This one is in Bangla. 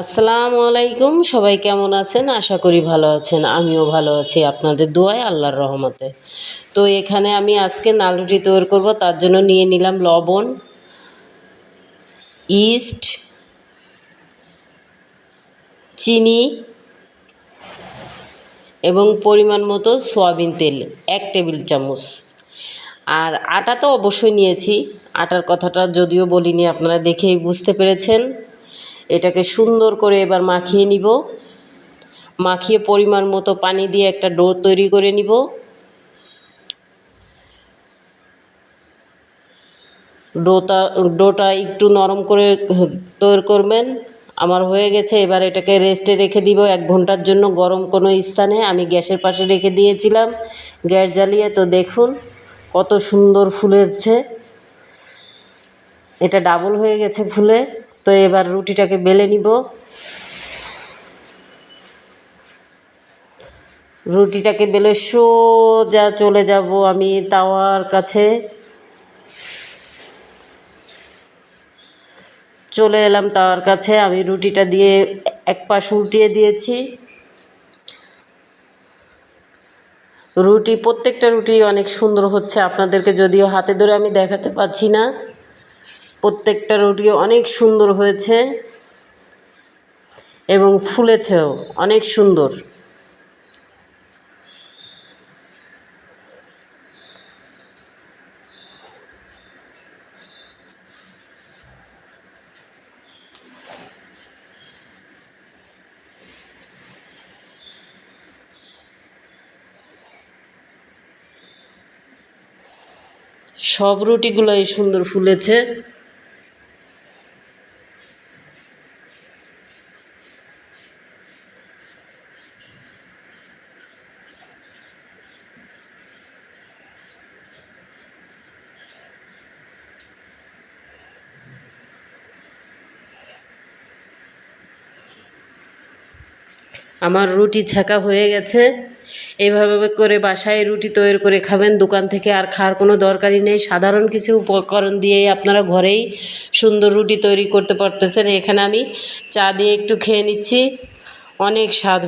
আসসালামু আলাইকুম, সবাই কেমন আছেন? আশা করি ভালো আছেন। আমিও ভালো আছি আপনাদের দোয়ায়, আল্লাহর রহমতে। তো এখানে আমি আজকে নালুটি তৈরি করব, তার জন্য নিয়ে নিলাম লবণ, ইস্ট, চিনি এবং পরিমাণ মতো সয়াবিন তেল, এক টেবিল চামচ। আর আটা তো অবশ্যই নিয়েছি। আটার কথাটা যদিও বলিনি, আপনারা দেখেই বুঝতে পেরেছেন। এটাকে সুন্দর করে এবার মাখিয়ে নিব। মাখিয়ে পরিমাণ মতো পানি দিয়ে একটা ডো তৈরি করে নিব। ডোটা ডোটা একটু নরম করে তৈরি করবেন। আমার হয়ে গেছে, এবার এটাকে রেস্টে রেখে দিব। এক ঘণ্টার জন্য গরম কোনো স্থানে। আমি গ্যাসের পাশে রেখে দিয়েছিলাম। গ্যাস জ্বালিয়ে, তো দেখুন কত সুন্দর ফুলেছে। এটা ডাবল হয়ে গেছে ফুলে। তো এবার রুটিটাকে বেলে নিব। রুটিটাকে বেলে সোজা চলে যাব আমি তাওয়ার কাছে। চলে এলাম তাওয়ার কাছে, আমি রুটিটা দিয়ে এক পাশ উল্টিয়ে দিয়েছি। রুটি, প্রত্যেকটা রুটি অনেক সুন্দর হচ্ছে, আপনাদেরকে যদিও হাতে ধরে আমি দেখাতে পাচ্ছি না। প্রত্যেকটা রুটি অনেক সুন্দর হয়েছে এবং ফুলেছেও অনেক সুন্দর। সব রুটিগুলোই সুন্দর ফুলেছে। আমার রুটি ছেঁকা হয়ে গেছে। এভাবে করে বাসায় রুটি তৈরি করে খাবেন। দোকান থেকে আর খাওয়ার কোনো দরকারই নেই। সাধারণ কিছু উপকরণ দিয়েই আপনারা ঘরেই সুন্দর রুটি তৈরি করতে পারতেছেন। এখানে আমি চা দিয়ে একটু খেয়ে নিচ্ছি। অনেক স্বাদ